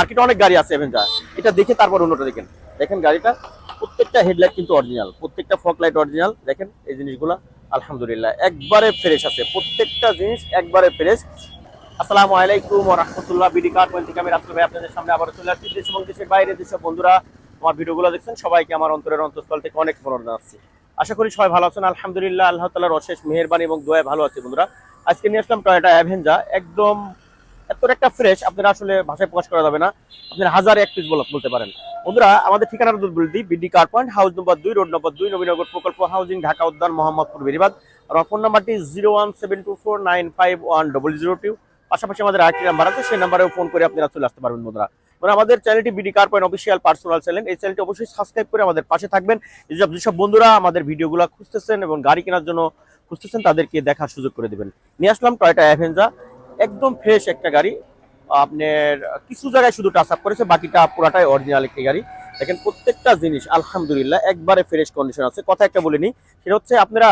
মার্কেটে অনেক গাড়ি আছে এভেঞ্জার এটা দেখে তারপর অন্যটা দেখেন। দেখেন গাড়িটা, প্রত্যেকটা হেডলাইট কিন্তু অরিজিনাল প্রত্যেকটা ফক লাইট অরিজিনাল দেখেন এই জিনিসগুলো, আলহামদুলিল্লাহ, একবারে ফ্রেশ আছে। প্রত্যেকটা জিনিস একবারে ফ্রেশ আসসালামু আলাইকুম রাহমাতুল্লাহ। বিডি কার পয়েন্ট থেকে আমি রাসেল ভাই আপনাদের সামনে আবার চলে আসছি। দেশ এবং দেশের বাইরে যেসব বন্ধুরা, আমার ভিডিওগুলো দেখছেন, সবাইকে আমার অন্তরের অন্তঃস্থল থেকে অনেক মনোরঞ্জন জানাচ্ছি। আশা করি সবাই ভালো আছেন। আলহামদুলিল্লাহ, আল্লাহ তাআলার অশেষ মেহেরবানি এবং দোয়ায় ভালো আছে বন্ধুরা। আজকে নিয়ে আসলাম টয়োটা অ্যাভেঞ্জা একদম এত একটা ফ্রেশ আপনারা আসলে ভাষায় প্রকাশ করা যাবে না। আপনারা হাজার এক পিস বলতে পারেন। বন্ধুরা, আমাদের ঠিকানাটা যদি বলে দিই BD car point, house number দুই, রোড নম্বর দুই, নবীনগর প্রকল্প হাউজিং, ঢাকা উদ্যান, মোহাম্মদপুর, বেরিবাদ। আর ফোন নাম্বারটি zero one seven two four nine five one double zero two পাশাপাশি আমাদের আরেকটি নাম্বার আছে, সেই নাম্বারেও ফোন করে আপনারা চলে আসতে পারবেন, বন্ধুরা। মানে আমাদের চ্যানেলটি BD car point official personal channel এই চ্যানেলটি অবশ্যই সাবস্ক্রাইব করে আমাদের পাশে থাকবেন। যেসব যেসব বন্ধুরা আমাদের ভিডিওগুলো খুঁজতেছেন এবং গাড়ি কেনার জন্য খুঁজতেছেন, তাদেরকে দেখার সুযোগ করে দিবেন। নিয়ে আসলাম টয়টা অ্যাভেঞ্জা একদম ফ্রেশ একটা গাড়ি। আপনার কিছু জায়গায় শুধু টাচ আপ করেছে, বাকিটা পুরাটাই অরিজিনাল একটি গাড়ি। দেখেন প্রত্যেকটা জিনিস, আলহামদুলিল্লাহ, একবারে ফ্রেশ কন্ডিশন আছে। কথা একটা বলিনি, সেটা হচ্ছে আপনারা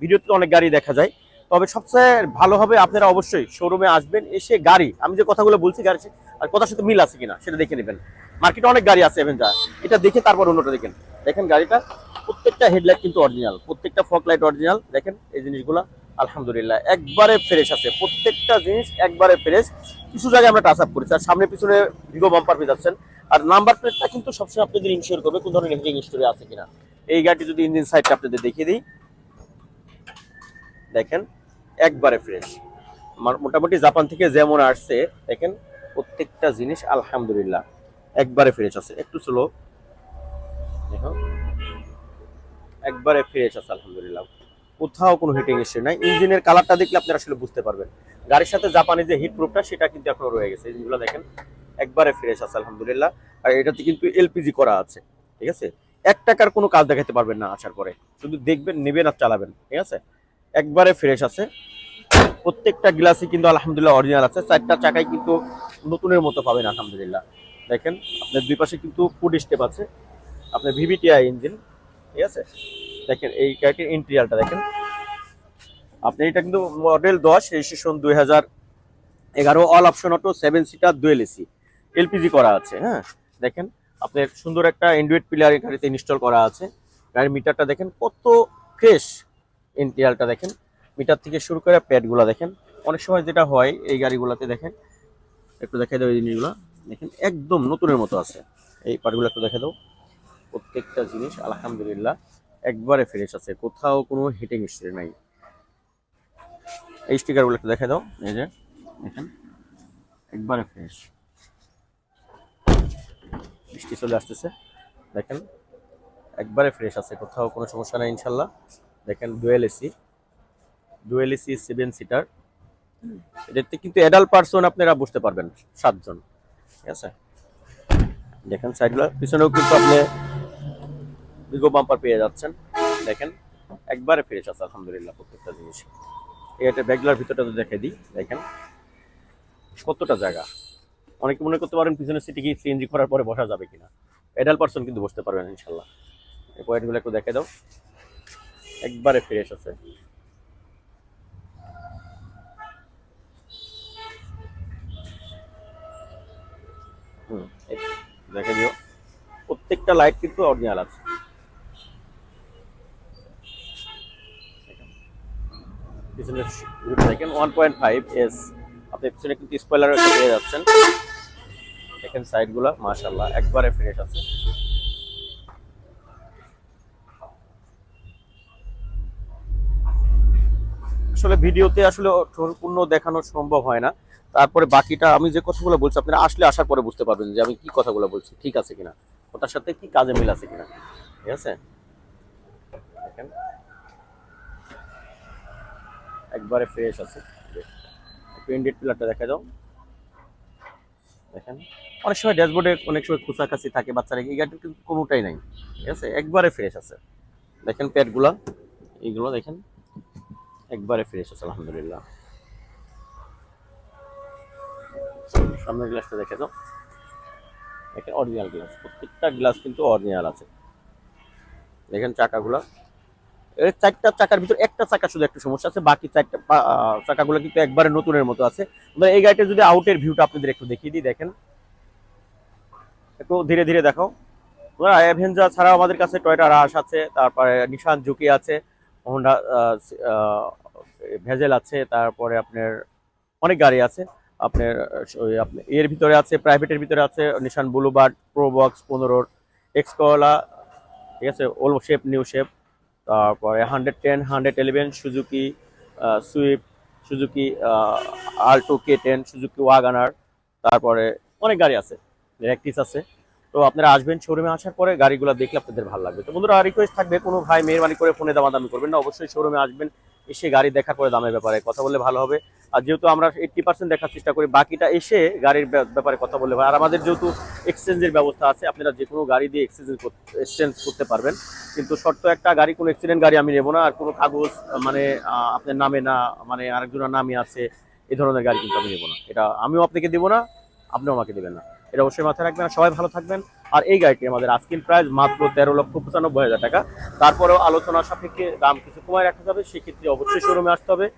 ভিডিওতে অনেক গাড়ি দেখা যায়। তবে সবচেয়ে ভালো হবে, আপনারা অবশ্যই শোরুমে আসবেন, এসে গাড়ি, আমি যে কথাগুলো বলছি গাড়ি আর কথার সাথে মিল আছে কিনা, সেটা দেখে নেবেন। মার্কেটে অনেক গাড়ি আছে এভেঞ্জার এটা দেখে তারপর অন্যটা দেখেন। দেখেন গাড়িটা, প্রত্যেকটা হেডলাইট কিন্তু অরিজিনাল প্রত্যেকটা ফক লাইট অরিজিনাল দেখেন এই জিনিসগুলো। আলহামদুলিল্লাহ, একবারে ফ্রেশ আছে। প্রত্যেকটা জিনিস একবারে ফ্রেশ কিছু জায়গায় আমরা টাচ আপ করেছি আর সামনে পিছনে ভিগো বাম্পার পেয়ে যাচ্ছেন। আর নাম্বার প্লেটটা কিন্তু সবসময় আপনাদের ইনশিওর করবে কোন ধরনের হিটিং হিস্টোরি আছে কিনা। এই গাড়িটি যদি ইঞ্জিন সাইডটা আপনাদের দেখিয়ে দিই। দেখেন, একবারে ফ্রেশ মোটামুটি জাপান থেকে যেমন আসছে, দেখেন, প্রত্যেকটা জিনিস আলহামদুলিল্লাহ একবারে ফ্রেশ আছে। একটু স্লো দেখো একবারে ফ্রেশ আছে, আলহামদুলিল্লাহ। কোথাও কোনো হিটিং ইস্যু নাই। ইঞ্জিনের কালারটা দেখলে আপনারা আসলে বুঝতে পারবেন। গাড়ির সাথে জাপানি যে হিট প্রুফটা সেটা কিন্তু এখনও রয়ে গেছে। এই জিনিসগুলো দেখেন, একবারে ফ্রেশ আছে, আলহামদুলিল্লাহ। আর এটাতে কিন্তু এলপিজি করা আছে, ঠিক আছে? এক টাকার কোনো কাজ দেখাতে পারবেন না আসার পরে। শুধু দেখবেন, নেবেন আর চালাবেন, ঠিক আছে? একবারে ফ্রেশ আছে। প্রত্যেকটা গ্লাসই কিন্তু আলহামদুলিল্লাহ অরিজিনাল আছে। চারটা চাকায় কিন্তু নতুনের মতো পাবেন, আলহামদুলিল্লাহ। দেখেন, আপনার দুই পাশে কিন্তু ফুড স্টেপ আছে। আপনার ভিভিটিআই ইঞ্জিন ঠিক আছে? দেখেন, এই গাড়িটির ইন্টেরিয়ালটা দেখেন। আপনি এটা কিন্তু মডেল দশ রেজিস্ট্রেশন দুই হাজার এগারো all option auto seven seater dual AC LPG করা আছে হ্যাঁ? দেখেন, আপনার সুন্দর একটা অ্যান্ড্রয়েড প্লেয়ার গাড়িতে ইনস্টল করা আছে। গাড়ির মিটারটা দেখেন, কত ফ্রেশ ইন্টেরিয়ালটা দেখেন। মিটার থেকে শুরু করে প্যাডগুলো দেখেন। অনেক সময় যেটা হয়, এই গাড়িগুলোতে দেখেন, একটু দেখে দাও এই জিনিসগুলো। দেখেন, একদম নতুনের মতো আছে। এই পার্টগুলো একটু দেখে দাও প্রত্যেকটা জিনিস, আলহামদুলিল্লাহ। একবারে ফ্রেশ আছে। কোথাও কোনো হিটিং হিস্ট্রি নাই। এই স্টিকারগুলো একটু দেখে দাও। এই যে, দেখেন, একবারে ফ্রেশ বৃষ্টি চলে আসতেছে। দেখেন, একবারে ফ্রেশ আছে। কোথাও কোনো সমস্যা নাই, ইনশাল্লাহ। দেখেন dual AC dual AC seven seater এটাতে কিন্তু অ্যাডাল্ট পার্সন আপনারা বসতে পারবেন, সাতজন। ঠিক আছে? দেখেন সাইডগুলো পিছনেও কিন্তু আপনি বিগো বাম্পার পেয়ে যাচ্ছেন। দেখেন, একবারে ফ্রেশ আছে, আলহামদুলিল্লাহ, প্রত্যেকটা জিনিস। এটা ব্যাগলার ভিতরটা তো দেখে দিই, দেখেন। কতটা জায়গা। অনেকে মনে করতে পারেন পিছনের সিটে কি সিএনজি করার পরে বসা যাবে কিনা। অ্যাডাল্ট পার্সন কিন্তু বসতে পারবেন ইনশাল্লাহ। এই পয়েন্টগুলো একটু দেখে দাও। একবারে ফ্রেশ আছে। দেখে দিও। প্রত্যেকটা লাইট কিন্তু অরিজিনাল আছে। পিছনে দেখেন ওয়ান পয়েন্ট ফাইভ এস আপনি পিছনে কিন্তু স্পয়লার পেয়ে যাচ্ছেন। দেখেন সাইডগুলো মাশাল্লাহ একবারে ফ্রেশ আছে। আসলে ভিডিওতে আসলে সম্পূর্ণ দেখানো সম্ভব হয় না। তারপরে বাকিটা আমি যে কথাগুলো বলছি, আপনারা আসলে আসার পরে বুঝতে পারবেন যে আমি কি কথাগুলো বলছি, ঠিক আছে কিনা? ওটার সাথে কি কাজে মিল আছে কিনা? ঠিক আছে? একবারে ফ্রেশ আছে। একটু ইন্ডিয়েট পিলারটা দেখা যাও দেখেন। অনেক সময় ড্যাশবোর্ডে অনেক সময় খুচাখাচি থাকে বাচ্চারা, এই গাড়িটা কিন্তু কোনোটাই নাই। ঠিক আছে? একবারে ফ্রেশ আছে। দেখেন প্যাডগুলা এইগুলো দেখেন। একবারে ফ্রেশ আছে, আলহামদুলিল্লাহ। সামনের গ্লাসটা দেখে দাও। দেখেন অরিজিনাল গ্লাস প্রত্যেকটা গ্লাস কিন্তু অরিজিনাল আছে। দেখেন চাকাগুলা। চারটা চাকার ভিতর একটা চাকা শুধু একটু সমস্যা আছে, বাকি চারটা চাকাগুলো কিন্তু একবারে নতুনের মতো আছে। এই গাড়িটা যদি আউটের ভিউটা আপনাদের একটু দেখিয়ে দিই, দেখেন। একটু ধীরে ধীরে দেখো অ্যাভেঞ্জার ছাড়াও আমাদের কাছে টয়টা রাশ আছে, তারপরে নিশান জুকি আছে হোন্ডা ভেজেল আছে, তারপরে আপনার অনেক গাড়ি আছে। আপনার, ওই আপনার এর ভিতরে আছে প্রাইভেটের ভিতরে আছে নিশান ব্লুবার্ড প্রো বক্স পনেরোর এক্সকলা ঠিক আছে? ওল্ড শেপ নিউ শেপ তারপরে hundred ten, hundred eleven, Suzuki Swift, Suzuki Alto K ten, Suzuki WagonR, তারপরে অনেক গাড়ি আছে র্যাকটিস আছে। তো আপনারা আসবেন শোরুমে আসার পরে গাড়িগুলো দেখলে আপনাদের ভালো লাগবে। তো বন্ধুরা রিকোয়েস্ট থাকবে, কোনো ভাই মেহরবানি করে ফোনে দামাদামি করবেন না, অবশ্যই শোরুমে আসবেন, এসে গাড়ি দেখার পরে দামের ব্যাপারে কথা বললে ভালো হবে। আর যেহেতু আমরা এইট্টি পার্সেন্ট দেখার চেষ্টা করি, বাকিটা এসে গাড়ির ব্যাপ- ব্যাপারে কথা বললে আর আমাদের যেহেতু এক্সচেঞ্জের ব্যবস্থা আছে, আপনারা যে কোনো গাড়ি দিয়ে এক্সচেঞ্জ এক্সচেঞ্জ করতে পারবেন। কিন্তু শর্ত একটা, গাড়ি, কোনো অ্যাক্সিডেন্ট গাড়ি আমি নেব না। আর কোনো কাগজ মানে আপনার নামে না মানে আরেকজনের নামে আছে এই ধরনের গাড়ি কিন্তু আমি নেব না। এটা আমিও আপনাকে দেবো না, আপনিও আমাকে দেবেন না। এটা অবশ্যই মাথায় রাখবেন। সবাই ভালো থাকবেন। আর এই গাড়িটি আমাদের আজকের প্রাইস মাত্র তেরো লক্ষ পঁচানব্বই হাজার টাকা। তারপরেও আলোচনা সাপেক্ষে দাম কিছু কমায় রাখা যাবে। সেক্ষেত্রে অবশ্যই শোরুমে আসতে হবে।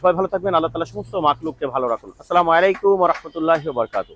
সবাই ভালো থাকবেন আল্লাহ তালা সমস্ত মাকলুককে ভালো রাখুন। আসসালামু আলাইকুম রহমতুল্লাহ বারকাতু